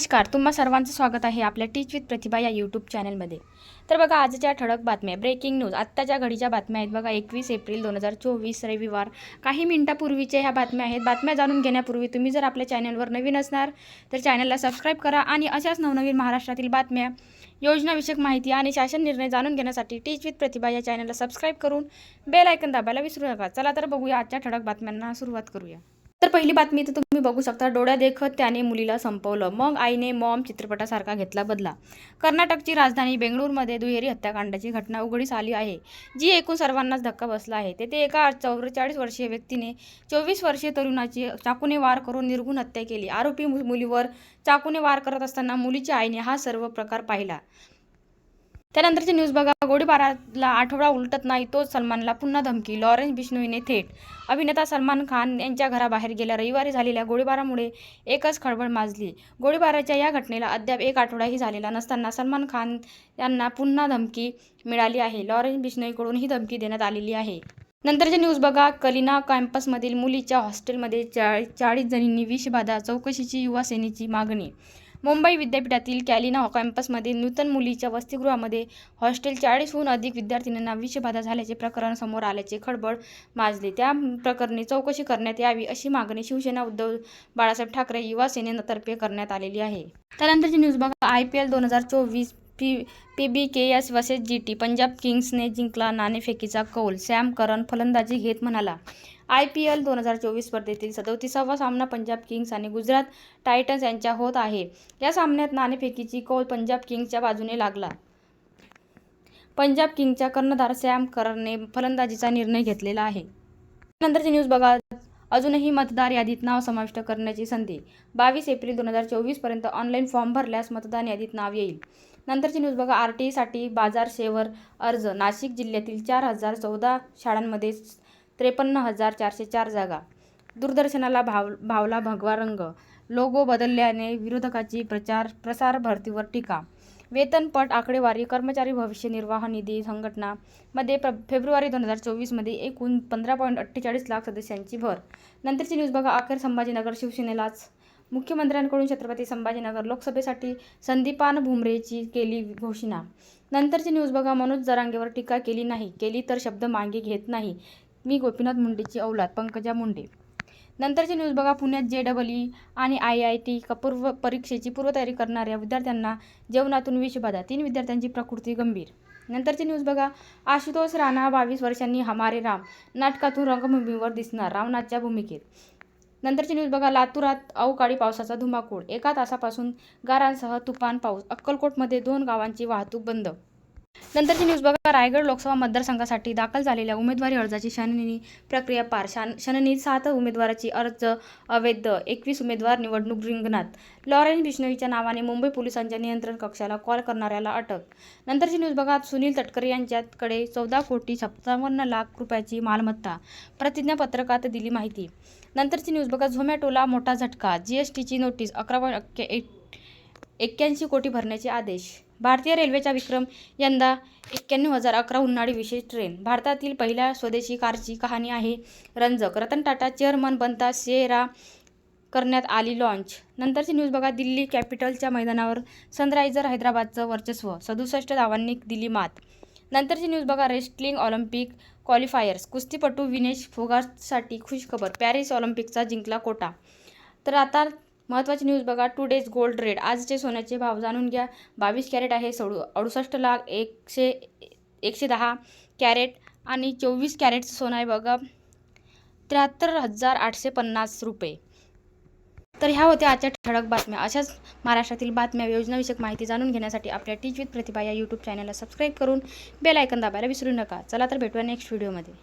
नमस्कार तुम्हा सर्वांचं स्वागत आहे आपल्या टीच विथ प्रतिभा या यूट्यूब चॅनलमध्ये. तर बघा आजच्या ठळक बातम्या. Breaking news. आत्ताच्या घडीच्या बातम्या आहेत बघा एकवीस एप्रिल दोन हजार चोवीस रविवार. काही मिनिटापूर्वीच्या ह्या बातम्या आहेत. बातम्या जाणून घेण्यापूर्वी तुम्ही जर आपल्या चॅनलवर नवीन असणार तर चॅनलला सबस्क्राईब करा आणि अशाच नवनवीन महाराष्ट्रातील बातम्या योजनाविषयक माहिती आणि शासन निर्णय जाणून घेण्यासाठी टीच विथ प्रतिभा या चॅनलला सबस्क्राईब करून बेल ऐकन दाबायला विसरू नका. चला तर बघूया आजच्या ठळक बातम्यांना सुरुवात करूया. तर पहिली बातमी तर तुम्ही बघू शकता. डोळ्या देखत त्याने मुलीला संपवलं. मग आईने मॉम चित्रपटासारखा घेतला बदला. कर्नाटकची राजधानी बेंगळूरमध्ये दुहेरी हत्याकांडाची घटना उघडीस आली आहे. जी एकूण सर्वांनाच धक्का बसला आहे. तेथे एका चौवेचाळीस वर्षीय व्यक्तीने चोवीस वर्षीय तरुणाची चाकूने वार करून निर्गुण हत्या केली. आरोपी मु- मुलीवर चाकूने वार करत असताना मुलीच्या आईने हा सर्व प्रकार पाहिला. त्यानंतरची न्यूज बघा. गोळीबाराला आठवडा उलटत नाही तोच सलमानला पुन्हा धमकी. लॉरेन्स बिश्नोईने थेट अभिनेता सलमान खान यांच्या घराबाहेर गेल्या रविवारी झालेल्या गोळीबारामुळे एकच खळबळ माजली. गोळीबाराच्या या घटनेला अद्याप एक आठवडाही झालेला नसताना सलमान खान यांना पुन्हा धमकी मिळाली आहे. लॉरेन्स बिश्नोईकडून ही धमकी देण्यात आलेली आहे. नंतरच्या न्यूज बघा. कलिना कॅम्पसमधील मुलीच्या हॉस्टेलमध्ये चाळीस चाळीस जणींनी विषबाधा चौकशीची युवा सेनेची मागणी मुंबई विद्यापीठातील कॅलिना कॅम्पसमध्ये नूतन मुलीच्या वसतिगृहामध्ये हॉस्टेल चाळीसहून अधिक विद्यार्थिनींना विषबाधा झाल्याचे प्रकरण समोर आल्याचे खळबळ माजले. त्या प्रकरणी चौकशी करण्यात यावी अशी मागणी शिवसेना उद्धव बाळासाहेब ठाकरे युवा सेनेतर्फे करण्यात आलेली आहे. त्यानंतरची न्यूज बघा. आय पी एल दोन हजार चोवीस P P B K S versus G T Punjab किंग्सने जिंकला नाणेफेकीचा कौल. सॅम करन फलंदाजी घेत म्हणाला आय पी एल दोन हजार चोवीस स्पर्धेतील सदोतीसावा सामना पंजाब किंग्स आणि गुजरात टायटन्स यांच्या होत आहे. या सामन्यात नाणेफेकीची कौल पंजाब किंग्सच्या बाजूने लागला. पंजाब किंगच्या कर्णधार सॅम करनने फलंदाजीचा निर्णय घेतलेला आहे. नंतरची न्यूज बघा. अजूनही मतदार यादीत नाव समाविष्ट करण्याची संधी. बावीस एप्रिल दोन हजार चोवीसपर्यंत ऑनलाईन फॉर्म भरल्यास मतदान यादीत नाव येईल. नंतरची न्यूज बघा. आर टीसाठी बाजार सेवर अर्ज. नाशिक जिल्ह्यातील चार हजार चौदा शाळांमध्ये त्रेपन्न हजार चारशे चार जागा. दूरदर्शनाला भाव भावला भगवा रंग. लोगो बदलल्याने विरोधकाची प्रचार प्रसार भरतीवर टीका. वेतनपट आकडेवारी. कर्मचारी भविष्य निर्वाह निधी संघटनामध्ये प्र फेब्रुवारी दोन हजार चोवीसमध्ये एकूण पंधरा पॉईंट अठ्ठेचाळीस लाख सदस्यांची भर. नंतरची न्यूज बघा. अखेर संभाजीनगर शिवसेनेलाच मुख्यमंत्र्यांकडून छत्रपती संभाजीनगर लोकसभेसाठी संदीपान भुमरेची केली घोषणा. नंतरची न्यूज बघा मनोज जरांगेवर टीका केली नाही. केली तर शब्द मागे घेत नाही. मी गोपीनाथ मुंडेची औलाद पंकजा मुंडे. नंतरची न्यूज बघा पुण्यात जे डबल ई आणि आय आय टी पूर्व परीक्षेची पूर्वतयारी करणाऱ्या विद्यार्थ्यांना जेवणातून विषबाधा तीन विद्यार्थ्यांची प्रकृती गंभीर. नंतरची न्यूज बघा आशुतोष राणा बावीस वर्षांनी हमारे राम. नाटकातून रंगभूमीवर दिसणार रावणाच्या भूमिकेत. नंतरची न्यूज बघा लातूरात अवकाळी पावसाचा धुमाकूळ. एका तासापासून गारांसह तुफान पाऊस. अक्कलकोटमध्ये दोन गावांची वाहतूक बंद नंतरची न्यूज बघा. रायगड लोकसभा मतदारसंघासाठी दाखल झालेल्या उमेदवारी अर्जाची शननी प्रक्रिया पार. शान शननी सात उमेदवाराची अर्ज अवैध. एकवीस उमेदवार निवडणूक रिंगणात. लॉरेन्स बिश्नोईच्या नावाने मुंबई पोलिसांच्या नियंत्रण कक्षाला कॉल करणाऱ्याला अटक. नंतरची न्यूज बघा. सुनील तटकरे यांच्याकडे चौदा कोटी सत्तावन्न लाख रुपयाची मालमत्ता. प्रतिज्ञापत्रकात दिली माहिती. नंतरची न्यूज बघा. झोमॅटोला मोठा झटका. जी एस टीची नोटीस अकरा एक्क्याऐंशी कोटी भरण्याचे आदेश. भारतीय रेल्वेचा विक्रम यंदा एक्क्याण्णव हजार अकरा उन्हाळी विशेष ट्रेन. भारतातील पहिल्या स्वदेशी कारची कहाणी आहे रंजक. रतन टाटा चेअरमन बनता शेरा करण्यात आली लॉन्च नंतरची न्यूज बघा दिल्ली कॅपिटलच्या मैदानावर सनरायझर हैदराबादचं वर्चस्व. सदुसष्ट धावांनी दिली मात. नंतरची न्यूज बघा रेस्टलिंग ऑलिम्पिक क्वालिफायर्स कुस्तीपटू विनेश फोगाटसाठी खुशखबर पॅरिस ऑलिम्पिकचा जिंकला कोटा. तर आता महत्त्वाची न्यूज बघा. टू डेज गोल्ड रेट आजचे सोन्याचे भाव जाणून घ्या. बावीस कॅरेट आहे सडू अडुसष्ट लाख एकशे एकशे दहा कॅरेट आणि चोवीस कॅरेटचं सोनं आहे बघा. त्र्याहत्तर हजार आठशे पन्नास रुपये. तर ह्या होत्या आजच्या ठळक बातम्या. अशाच महाराष्ट्रातील बातम्या योजनाविषयक माहिती जाणून घेण्यासाठी आपल्या टीच विथ प्रतिभा या यूट्यूब चॅनलला सबस्क्राईब करून बेल आयकन दाबायला विसरू नका. चला तर भेटूया नेक्स्ट व्हिडिओमध्ये